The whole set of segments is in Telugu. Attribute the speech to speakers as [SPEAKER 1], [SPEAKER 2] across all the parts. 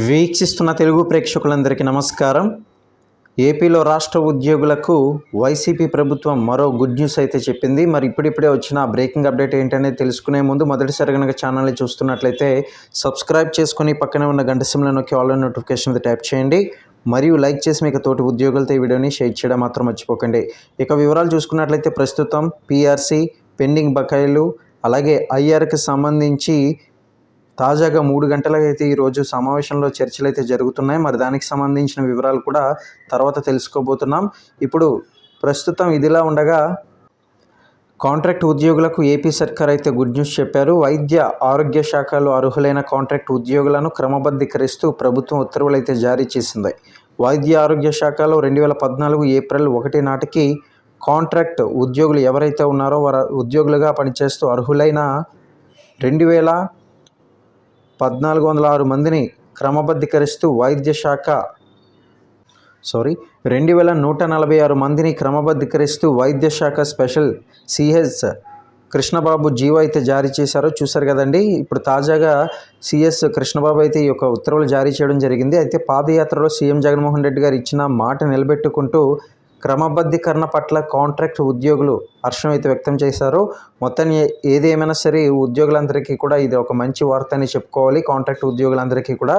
[SPEAKER 1] వీక్షిస్తున్న తెలుగు ప్రేక్షకులందరికీ నమస్కారం. ఏపీలో రాష్ట్ర ఉద్యోగులకు వైసీపీ ప్రభుత్వం మరో గుడ్ న్యూస్ అయితే చెప్పింది. మరి ఇప్పుడిప్పుడే వచ్చిన బ్రేకింగ్ అప్డేట్ ఏంటనేది తెలుసుకునే ముందు మొదటిసారి కనుక ఛానల్ని చూస్తున్నట్లయితే సబ్స్క్రైబ్ చేసుకుని పక్కనే ఉన్న గంట సిమ్లో నొక్కి ఆల్ నోటిఫికేషన్ మీద ట్యాప్ చేయండి. మరియు లైక్ చేసి మీకు తోటి ఉద్యోగులతో ఈ వీడియోని షేర్ చేయడం మాత్రం మర్చిపోకండి. ఇక వివరాలు చూసుకున్నట్లయితే ప్రస్తుతం పీఆర్సీ పెండింగ్ బకాయిలు అలాగే ఐఆర్కి సంబంధించి తాజాగా మూడు గంటలకైతే ఈరోజు సమావేశంలో చర్చలు అయితే జరుగుతున్నాయి. మరి దానికి సంబంధించిన వివరాలు కూడా తర్వాత తెలుసుకోబోతున్నాం. ఇప్పుడు ప్రస్తుతం ఇదిలా ఉండగా కాంట్రాక్ట్ ఉద్యోగులకు ఏపీ సర్కార్ అయితే గుడ్ న్యూస్ చెప్పారు. వైద్య ఆరోగ్య శాఖలో అర్హులైన కాంట్రాక్ట్ ఉద్యోగులను క్రమబద్ధీకరిస్తూ ప్రభుత్వం ఉత్తర్వులు అయితే జారీ చేసింది. వైద్య ఆరోగ్య శాఖలో రెండు వేల పద్నాలుగు ఏప్రిల్ ఒకటి నాటికి కాంట్రాక్ట్ ఉద్యోగులు ఎవరైతే ఉన్నారో వారు ఉద్యోగులుగా పనిచేస్తూ అర్హులైన రెండు వేల పద్నాలుగు వందల ఆరు మందిని క్రమబద్ధీకరిస్తూ వైద్య శాఖ సారీ రెండు వేల నూట నలభై ఆరు మందిని క్రమబద్ధీకరిస్తూ వైద్య శాఖ స్పెషల్ సిహెచ్ కృష్ణబాబు జీవో అయితే జారీ చేశారో చూశారు కదండి. ఇప్పుడు తాజాగా సిఎస్ కృష్ణబాబు అయితే ఈ యొక్క ఉత్తర్వులు జారీ చేయడం జరిగింది. అయితే పాదయాత్రలో సీఎం జగన్మోహన్ రెడ్డి గారు ఇచ్చిన మాట నిలబెట్టుకుంటూ క్రమబద్ధీకరణ పట్ల కాంట్రాక్ట్ ఉద్యోగులు హర్షం అయితే వ్యక్తం చేశారు. మొత్తాన్ని ఏదేమైనా సరే ఉద్యోగులందరికీ కూడా ఇది ఒక మంచి వార్త అని చెప్పుకోవాలి. కాంట్రాక్ట్ ఉద్యోగులందరికీ కూడా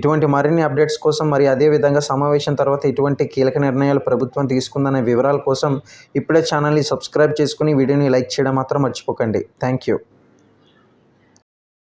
[SPEAKER 1] ఇటువంటి మరిన్ని అప్డేట్స్ కోసం మరి అదే విధంగా సమావేశం తర్వాత ఇటువంటి కీలక నిర్ణయాలు ప్రభుత్వం తీసుకుందనే వివరాల కోసం ఇప్పుడే ఛానల్ని సబ్స్క్రైబ్ చేసుకుని వీడియోని లైక్ చేయడం మాత్రం మర్చిపోకండి. Thank you.